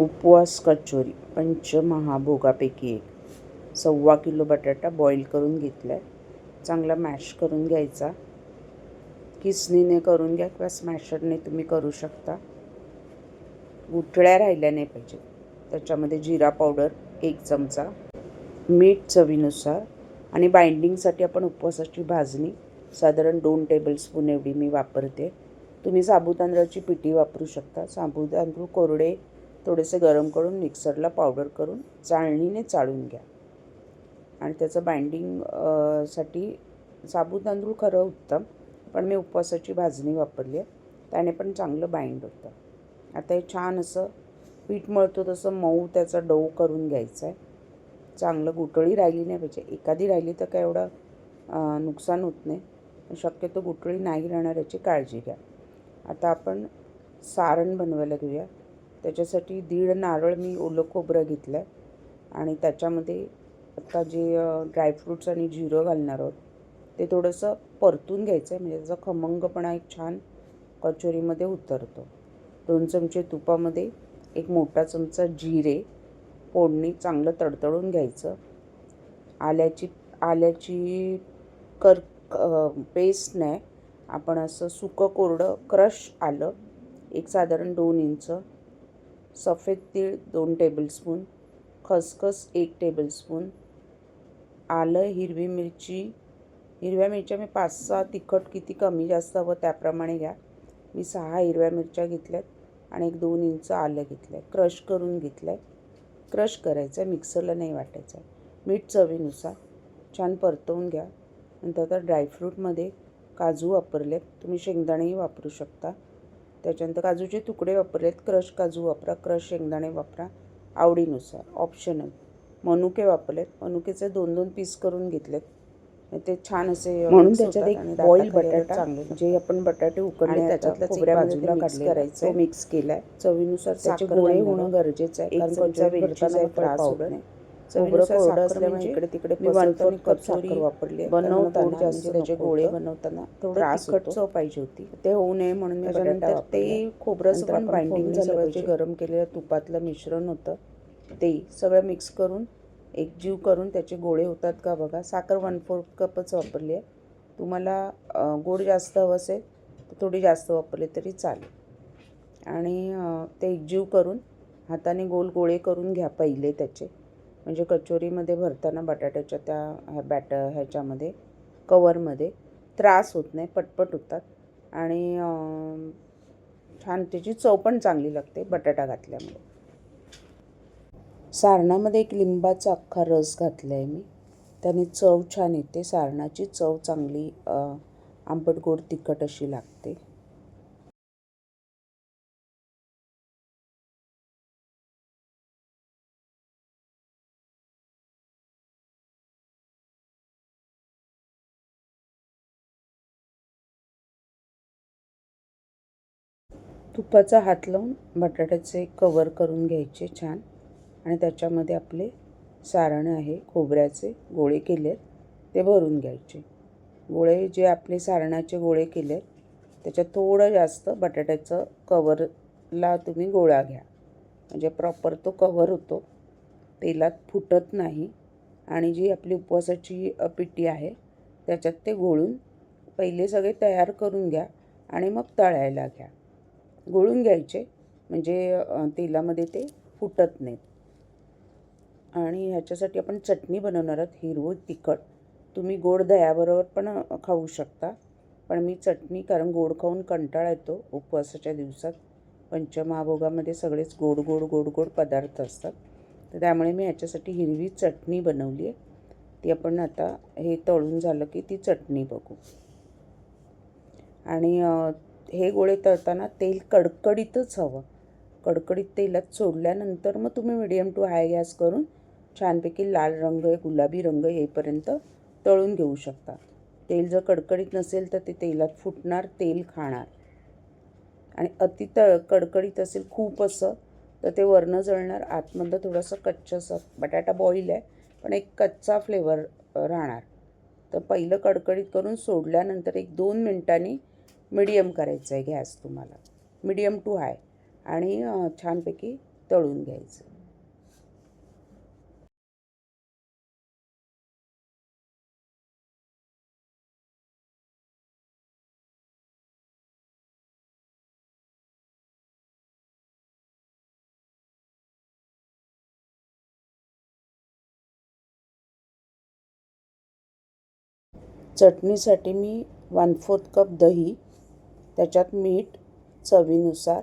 उपवास कचोरी पंचमहाभोगापैकी एक. सव्वा किलो बटाटा बॉईल करून घेतला आहे चांगला मॅश करून घ्यायचा. किसणीने करून घ्या किंवा स्मॅशरने तुम्ही करू शकता. गुठळ्या राहिल्या नाही पाहिजे त्याच्यामध्ये जिरा पावडर एक चमचा मीठ चवीनुसार आणि बाइंडिंगसाठी आपण उपवासाची भाजणी साधारण दोन टेबलस्पून एवढी मी वापरते. तुम्ही साबुतांदळाची पिठी वापरू शकता. साबुतांदूळ कोरडे थोडेसे गरम करून मिक्सरला पावडर करून चाळणीने चाळून घ्या. आणि त्याचं बाइंडिंगसाठी साबुतांदूळ खरं उत्तम पण मी उपवासाची भाजणी वापरली आहे. त्याने पण चांगलं बाइंड होतं. आता हे छान असं पीठ मळतो तसं मऊ त्याचा डो करून घ्यायचा आहे. चांगलं गुटळी राहिली नाही पाहिजे. एखादी राहिली तर काय एवढं नुकसान होत नाही. शक्यतो गुटळी नाही राहणार याची काळजी घ्या. आता आपण सारण बनवायला घेऊया. त्याच्यासाठी दीड नारळ मी ओलं खोबरं घेतलं आहे आणि त्याच्यामध्ये आता जे ड्रायफ्रूट्स आणि जिरं घालणार आहोत ते थोडंसं परतून घ्यायचं आहे म्हणजे त्याचा खमंगपणा एक छान कचोरीमध्ये उतरतो. दोन चमचे तुपामध्ये एक मोठा चमचा जिरे फोडणी चांगलं तडतडून घ्यायचं. आल्याची आल्याची कर पेस्ट नाही आपण असं सुकं कोरडं क्रश आलं एक साधारण दोन इंच सफेद तीळ दोन टेबलस्पून खसखस एक टेबलस्पून आलं हिरवी मिरची हिरव्या मिरच्या मी पाच सहा तिखट किती कमी जास्त हवं त्याप्रमाणे घ्या. मी सहा हिरव्या मिरच्या घेतल्यात आणि एक दोन इंच आलं घेतलं आहे क्रश करून घेतलं आहे क्रश करायचं आहे मिक्सरला नाही वाटायचं आहे मीठ चवीनुसार छान परतवून घ्या. नंतर आता ड्रायफ्रूटमध्ये काजू वापरलेत. तुम्ही शेंगदाणेही वापरू शकता. त्याच्यानंतर काजूचे तुकडे वापरलेत. क्रश काजू वापरा. क्रश शेंगदाणे वापरा. आवडीनुसार. ऑप्शनल. मनुके वापरलेत. मनुकेचे दोन दोन पीस करून घेतलेत. ते छान असे म्हणून त्याच्यात एक दाताखाली बटाटा चांगले जे आपण बटाटे उकडले आणि त्याच्यातलं त्याच्यातलंच एक खोबऱ्यामध्ये बाजूला मिक्स करायचं. मिक्स केलाय. चवीनुसार त्याचे गोळे होणं. गरजेचं आहे. कारण एक त्रास होत. नाही. खोबरं चवीनुसार कोरडं साखर असल्यामुळे म्हणजे इकडे तिकडे फोर्थ कप साखर वापरली. बनवताना जास्त म्हणजे त्याचे गोळे. बनवताना थोडं तिखट चव पाहिजे होती. ते होऊ नये म्हणून त्याच्यानंतर ते नंतर पण बाइंडिंग झालं जे. गरम केलेलं तुपातलं मिश्रण होतं ते सगळं मिक्स करून एकजीव करून त्याचे गोळे होतात का बघा. साखर वन फोर्थ कपच वापरली आहे. तुम्हाला गोड जास्त हवं असेल तर थोडी जास्त वापरली तरी चालेल. आणि ते एकजीव करून हाताने गोल गोळे करून घ्या पहिले त्याचे. म्हणजे कचोरीमध्ये भरताना बटाट्याच्या त्या ह्या बॅट ह्याच्यामध्ये कवरमध्ये त्रास होत नाही पटपट होतात. आणि छान त्याची चव पण चांगली लागते बटाटा घातल्यामुळे. सारणामध्ये एक लिंबाचा अख्खा रस घातला आहे मी. त्याने चव छान येते. सारणाची चव चांगली आंबट गोड तिखट अशी लागते. तुपाचा हात लावून बटाट्याचे कवर करून घ्यायचे छान. आणि त्याच्यामध्ये आपले सारण आहे खोबऱ्याचे गोळे केले ते भरून घ्यायचे. गोळे जे आपले सारणाचे गोळे केले त्याच्यात थोडं जास्त बटाट्याचं कवरला तुम्ही गोळा घ्या. म्हणजे प्रॉपर तो कवर होतो तेलात फुटत नाही आणि जी आपली उपवासाची पिटी आहे त्याच्यात ते गोळून पहिले सगळे तयार करून घ्या आणि मग तळायला घ्या. गोळून घ्यायचे म्हणजे तेलामध्ये ते फुटत नाहीत. आणि ह्याच्यासाठी आपण चटणी बनवणार आहोत हिरवं तिखट. तुम्ही गोड दह्याबरोबर पण खाऊ शकता. पण मी चटणी कारण गोड खाऊन कंटाळा येतो उपवासाच्या दिवसात. पंचमहाभोगामध्ये सगळेच गोड गोड गोड गोड पदार्थ असतात. तर त्यामुळे मी ह्याच्यासाठी हिरवी चटणी बनवली आहे. ती आपण आता हे तळून झालं की ती चटणी बघू. आणि हे गोळे तळताना तेल कडकडीतच हवं. कडकडीत तेलात सोडल्यानंतर मग तुम्ही मिडियम टू हाय गॅस करून छानपैकी लाल रंग गुलाबी रंग येईपर्यंत तळून घेऊ शकता. तेल जर कडकडीत नसेल तर ते तेलात फुटणार तेल खाणार. आणि अति तळ कडकडीत असेल खूप असं तर ते वरनं जळणार आतमधलं थोडंसं कच्चंसं बटाटा बॉईल आहे पण एक कच्चा फ्लेवर राहणार. तर पहिलं कडकडीत करून सोडल्यानंतर एक दोन मिनटांनी मिडियम करायचं आहे गॅस तुम्हाला. मिडियम टू हाय आणि छानपैकी तळून घ्यायचं. चटणीसाठी मी वन फोर्थ कप दही त्याच्यात मीठ चवीनुसार.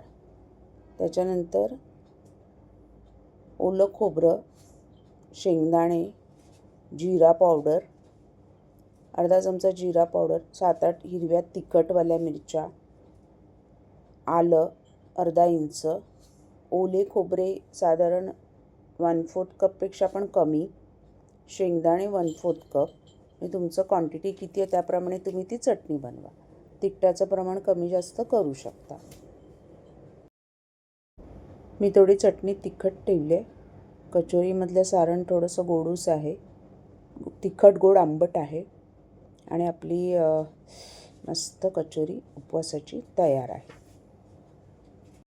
त्याच्यानंतर ओलं खोबरं शेंगदाणे जिरा पावडर अर्धा चमचा जिरा पावडर सात आठ हिरव्या तिखटवाल्या मिरच्या आलं अर्धा इंच. ओले खोबरे साधारण वन फोर्थ कपपेक्षा पण कमी. शेंगदाणे वन फोर्थ कप मी तुमचं क्वांटिटी किती आहे त्याप्रमाणे तुम्ही ती चटणी बनवा. तिखटाचं प्रमाण कमी जास्त करू शकता. मी थोडी चटणी तिखट ठेवली आहे. कचोरीमधलं सारण थोडंसं गोडूस आहे. तिखट गोड आंबट आहे. आणि आपली मस्त कचोरी उपवासाची तयार आहे.